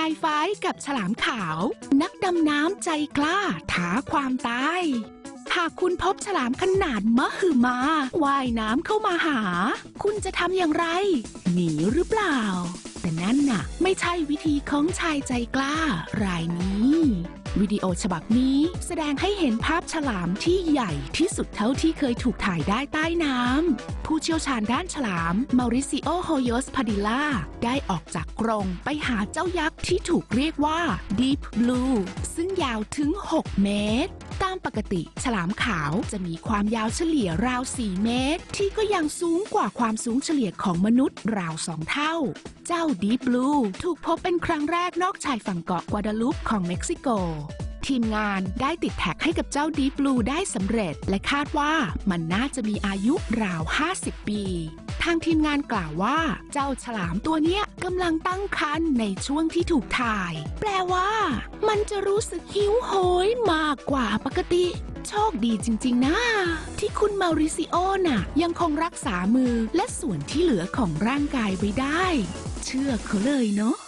ไฮไฟกับฉลามขาว นักดำน้ำใจกล้าท้าความตาย หากคุณพบฉลามขนาดมะหึมาว่ายน้ำเข้ามาหา คุณจะทำอย่างไร หนีหรือเปล่า แต่นั่นน่ะ ไม่ใช่วิธีของชายใจกล้ารายนี้ วิดีโอฉบับนี้ แสดงให้เห็นภาพฉลามที่ใหญ่ที่สุดเท่าที่เคยถูกถ่ายได้ใต้น้ำ ผู้เชี่ยวชาญด้านฉลามมาริซิโอโฮโยสพาดิล่าได้ออกจากกรงไปหาเจ้ายักษ์ที่ถูกเรียกว่า Deep Blue ซึ่งยาวถึง 6 เมตร ปกติ ฉลามขาวจะมีความยาวเฉลี่ยราว 4 เมตร ที่ก็ยังสูงกว่าความสูงเฉลี่ยของมนุษย์ราว2เท่า เจ้า Deep Blue ถูกพบเป็นครั้งแรกนอกชายฝั่งเกาะกวาดาลุปของเม็กซิโกทีมงานได้ติดแท็กให้กับเจ้า Deep Blue ได้สำเร็จ และคาดว่ามันน่าจะมีอายุราว 50 ปีางทีมงานกล่าวว่า เจ้าฉลามตัวเนี้ยกำลังตั้งครรภ์ในช่วงที่ถูกถ่าย แปลว่า มันจะรู้สึกหิวโหยมากกว่าปกติ โชคดีจริง ๆ นะ ที่คุณมาริซิโอน่ะ ยังคงรักษามือและส่วนที่เหลือของร่างกายไว้ได้ เชื่อเขาเลยเนาะ